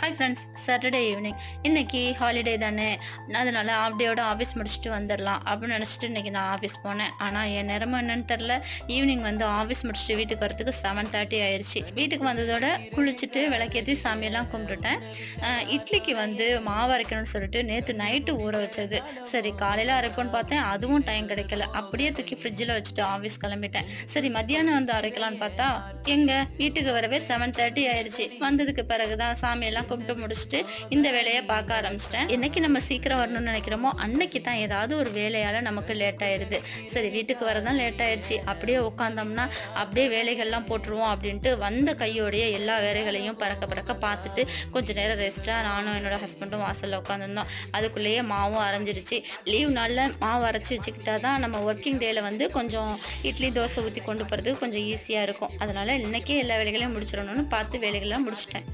Hi friends Saturday evening இன்னைக்கு holiday தானே. அதனால ஆஃப் டேயோட ஆஃபீஸ் முடிச்சுட்டு வந்துடலாம் அப்படின்னு நினச்சிட்டு இன்றைக்கி நான் ஆஃபீஸ் போனேன். ஆனால் என் நேரமும் என்னன்னு தெரில ஈவினிங் வந்து ஆஃபீஸ் முடிச்சுட்டு வீட்டுக்கு வரத்துக்கு செவன் தேர்ட்டி ஆயிடுச்சு வீட்டுக்கு வந்ததோட குளிச்சுட்டு விளக்கேற்றி சாமியெல்லாம் கும்பிட்டுட்டேன். இட்லிக்கு வந்து மாவு அரைக்கணும்னு சொல்லிட்டு நேற்று நைட்டு ஊற வச்சது. சரி காலையில் அரைப்போன்னு பார்த்தேன். அதுவும் டைம் கிடைக்கல. அப்படியே தூக்கி ஃப்ரிட்ஜில் வச்சுட்டு ஆஃபீஸ் கிளம்பிட்டேன். சரி மத்தியானம் வந்து அரைக்கலாம்னு பார்த்தா எங்கள் வீட்டுக்கு வரவே செவன் தேர்ட்டி ஆயிடுச்சு வந்ததுக்கு பிறகு தான் சாமியெல்லாம் கும்பிட்டு முடிச்சுட்டு இந்த வேலையை பார்க்க ஆரம்பிச்சிட்டேன். என்னைக்கு நம்ம சீக்கிரம் வரணும்னு நினைக்கிறோமோ அன்னைக்கு தான் ஏதாவது ஒரு வேலையால நமக்கு லேட் ஆயிருது. சரி வீட்டுக்கு வரதான் லேட் ஆயிடுச்சு அப்படியே உட்காந்தோம்னா அப்படியே வேலைகள்லாம் போட்டுருவோம் அப்படின்ட்டு வந்த கையோடைய எல்லா வேலைகளையும் பறக்க பறக்க பார்த்துட்டு கொஞ்ச நேரம் ரெஸ்ட்டாக நானும் என்னோட ஹஸ்பண்டும் வாசலில் உட்காந்துருந்தோம் அதுக்குள்ளேயே மாவும் அரைஞ்சிருச்சு. லீவ் நாளில் மாவு அரைச்சி வச்சுக்கிட்டா தான் நம்ம ஒர்க்கிங் டேயில் வந்து கொஞ்சம் இட்லி தோசை ஊற்றி கொண்டு போகிறதுக்கு கொஞ்சம் ஈஸியாக இருக்கும். அதனால் இன்றைக்கே எல்லா வேலைகளையும் முடிச்சிடணும்னு பார்த்து வேலைகள்லாம் முடிச்சிட்டேன்.